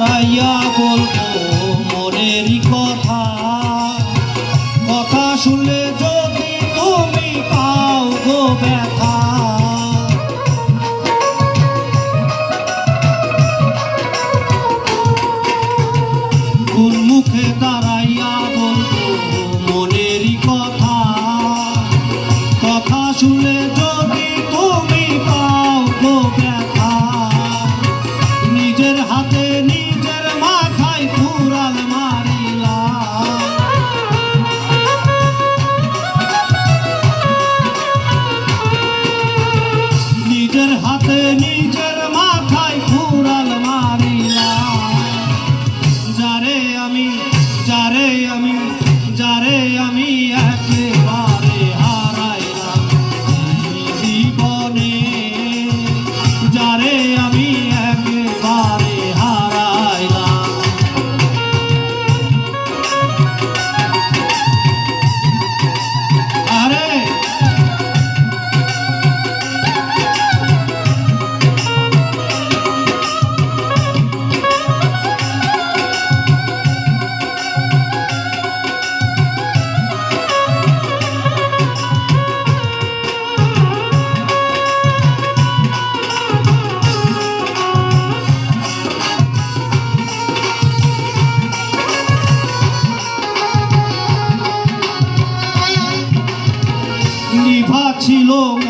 দাঁড়াইয়া বলব মনেরই কথা। কথা শুনলে 是你起落。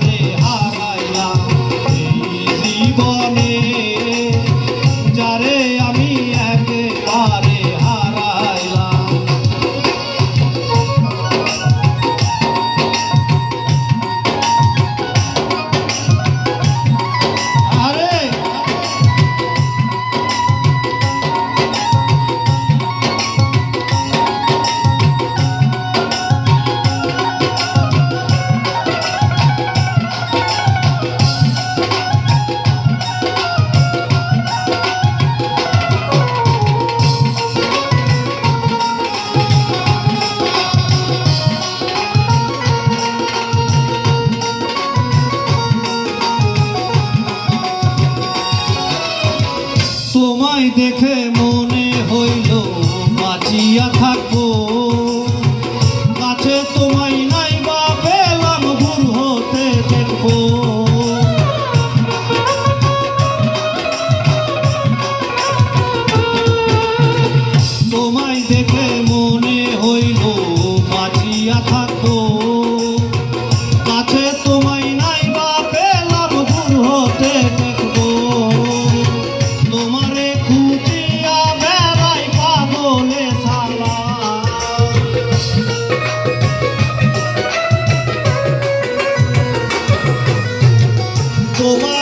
তোমায় দেখে মনে হইল, বাঁচিয়া থাকব। কাছে তোমায় নাই বা পেলাম ভুল হতে দেখব। তোমায় দেখে মনে হইল, বাঁচিয়া থাকো কাছে তোমায় নাই বা পেলাম ভুল হতে তোমার